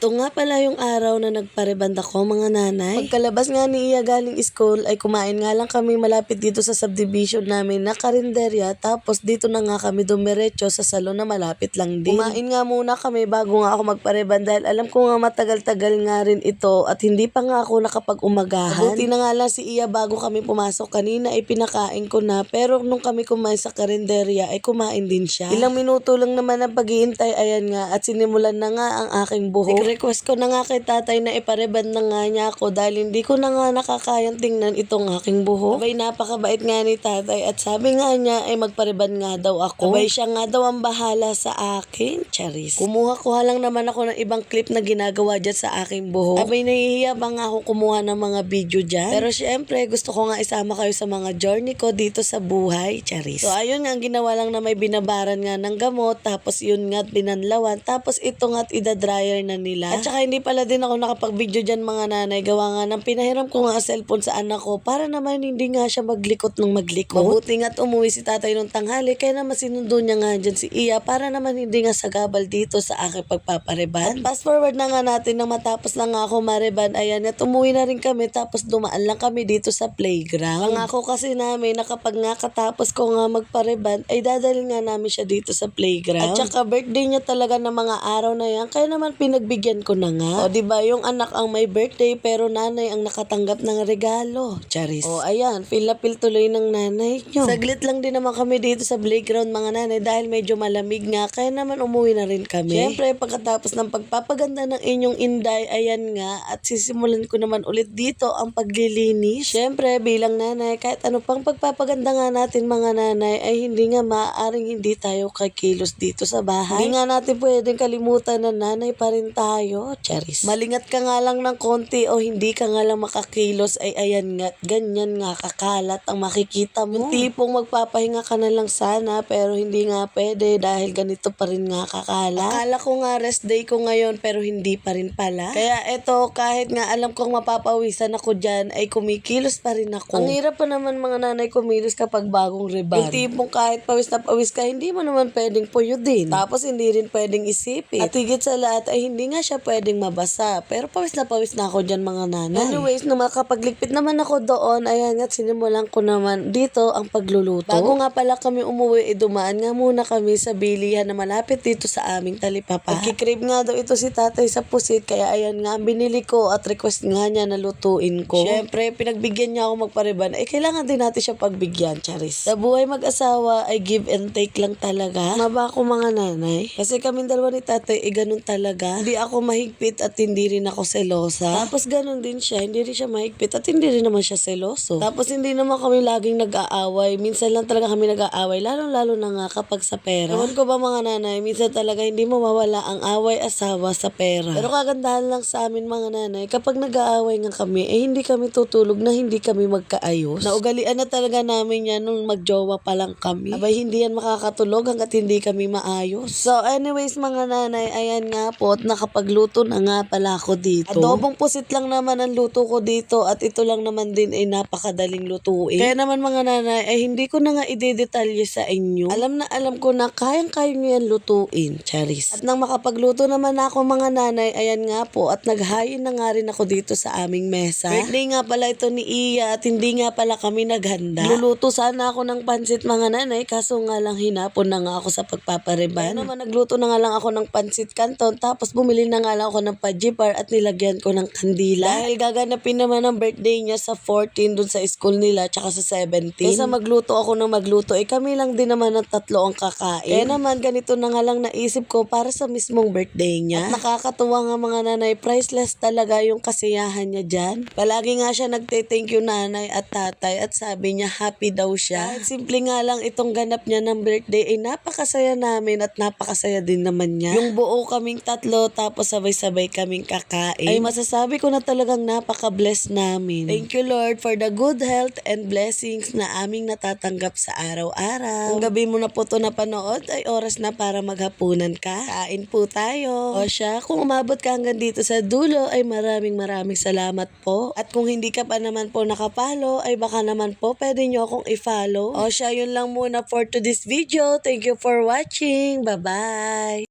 Ito nga pala yung araw na nagpareband ako mga nanay. Pagkalabas nga ni Iya galing school ay kumain nga lang kami malapit dito sa subdivision namin na karinderya tapos dito na nga kami dumiretso sa salon na malapit lang din. Kumain nga muna kami bago nga ako magpareband dahil alam ko nga matagal-tagal nga rin ito at hindi pa nga ako nakapag-umagahan. Buti na nga lang si Iya bago kami pumasok kanina ay pinakain ko na pero nung kami kumain sa karinderya ay kumain din siya. Ilang minuto lang naman ang paghihintay ayan nga at sinimulan na nga ang aking buhok. Nag-request ko na nga kay tatay na ipareband na nga niya ako dahil hindi ko na nga nakakayang tingnan itong aking buhok. Abay napakabait nga ni tatay at sabi nga niya ay magpareband nga daw ako. Abay siya nga daw ang bahala sa akin. Charis. Kumuha ko lang naman ako ng ibang clip na ginagawa dyan sa aking buhok. Abay nahihiya ba nga ako kumuha ng mga video dyan. Pero syempre gusto ko nga isama kayo sa mga journey ko dito sa buhay. Charis. So ayun nga ang ginawa lang na may binabaran nga ng gamot tapos yun nga binanlawan tapos ito nga ida-dryer na nila. At saka hindi pala din ako nakapag-video dyan mga nanay gawa nga ng pinahiram ko nga cellphone sa anak ko para naman hindi nga siya maglikot ng maglikot. Mabuti nga't umuwi si tatay nung tanghali kaya naman sinundo niya nga dyan si Iya para naman hindi nga sagabal dito sa aking pagpapareban. At fast forward na nga natin nang matapos na nga ako mareban ayan at umuwi na rin kami tapos dumaan lang kami dito sa playground. Pangako kasi namin na kapag nga katapos ko nga magpareban ay dadalhin nga namin siya dito sa playground. At saka birthday niya talaga ng mga araw na yan kaya naman pinagbigyan ko na nga. O di ba yung anak ang may birthday pero nanay ang nakatanggap ng regalo. Charis. O ayan, feel na feel tuloy ng nanay nyo. Saglit lang din naman kami dito sa playground mga nanay dahil medyo malamig nga kaya naman umuwi na rin kami. Siyempre pagkatapos ng pagpapaganda ng inyong inday, ayan nga at sisimulan ko naman ulit dito ang paglilinis. Siyempre bilang nanay kahit ano pang pagpapaganda nga natin mga nanay ay hindi nga maaaring hindi tayo kakilos dito sa bahay. Hindi nga natin pwedeng kalimutan na nanay pa rin tayo. Charis. Malingat ka nga lang ng konti o hindi ka nga lang makakilos ay ayan nga ganyan nga kakalat ang makikita mo. Yung tipong magpapahinga ka na lang sana pero hindi nga pwede dahil ganito pa rin nga kakalat. Akala ko nga rest day ko ngayon pero hindi pa rin pala. Kaya eto kahit nga alam kong mapapawisan ako dyan ay kumikilos pa rin ako. Ang hirap pa naman mga nanay kumilos kapag bagong reban. Yung tipong kahit pawis na pawis ka hindi mo naman pwedeng puyo din. Tapos hindi rin pwedeng isipin. At higit sa lahat ay hindi nga siya pwedeng mabasa. Pero pawis na pawis na ako dyan mga nanay. Anyways, nung makapagligpit naman ako doon, ayan nga sinimulan ko naman dito ang pagluluto. Bago nga pala kami umuwi, eh, dumaan nga muna kami sa bilihan na malapit dito sa aming talipapa. Pagkikrib nga daw ito si tatay sa pusit, kaya ayan nga, binili ko at request nga niya na lutuin ko. Siyempre, pinagbigyan niya ako magpareban, eh kailangan din natin siya pagbigyan, Charis. Sa buhay mag-asawa ay give and take lang talaga. Maba ako mga nanay. Kasi kami dalawa ni tatay, eh ganun talaga. Hindi ako mahigpit at hindi rin ako selosa. Tapos ganun din siya, hindi rin siya mahigpit at hindi rin naman siya seloso. Tapos hindi naman kami laging nag-aaway. Minsan lang talaga kami nag-aaway, lalo-lalo na nga kapag sa pera. Ewan ko ba mga nanay, minsan talaga hindi mawawala ang away asawa sa pera. Pero kagandahan lang sa amin mga nanay, kapag nag-aaway nga kami, eh hindi kami tutulog na hindi kami magkaayos. Naugalian na talaga namin yan nung magjowa pa lang kami. Abay, hindi yan makakatulog hanggat hindi kami maayos. So anyways mga nanay, ayan nga po, at nakapagluto na nga pala ako dito. Adobong pusit lang naman ang luto ko dito at ito lang naman din ay napakadaling lutuin. Kaya naman mga nanay, ay hindi ko na nga idedetalye sa inyo. Alam na alam ko na kayang-kaya nyo yan lutuin, Charis. At nang makapagluto naman ako mga nanay, ayan nga po, at naghain na nga rin ako dito sa aming mesa. Birthday nga pala ito ni Iya at hindi nga pala kami naghanda. Luluto sana ako ng pansit mga nanay, kaso nga lang hinapon na nga ako sa pagpapareban. Kaya naman nagluto na nga lang ako ng pansit canton, tapos bumili na nga lang ako ng pajipar at nilagyan ko ng kandila. Dahil gaganapin naman ang birthday niya sa 14 dun sa school nila, tsaka sa 17. Kaysa magluto ako ng magluto, eh kami lang din naman ng tatlo ang kakain. Kaya naman ganito na nga lang naisip ko para sa mismong birthday niya. At nakakatuwa nga mga nanay, priceless talaga yung kasiyahan niya dyan. Palagi nga siya nagte-thank you nanay at tatay at sabi niya happy daw siya. Kahit simple nga lang itong ganap niya ng birthday ay napakasaya namin at napakasaya din naman niya. Yung buo kaming tatlo tapos sabay-sabay kaming kakain. Ay masasabi ko na talagang napaka-bless namin. Thank you Lord for the good health and blessings na aming natatanggap sa araw-araw. Kung gabi mo na po ito napanood ay oras na para maghapunan ka. Kain po tayo. O siya, kung umabot ka hanggang dito sa dulo ay maraming maraming salamat po. At kung hindi ka pa naman po nakapalo ay baka naman po pwede nyo akong i-follow. O siya, yun lang muna for today's video. Thank you for watching. Bye-bye!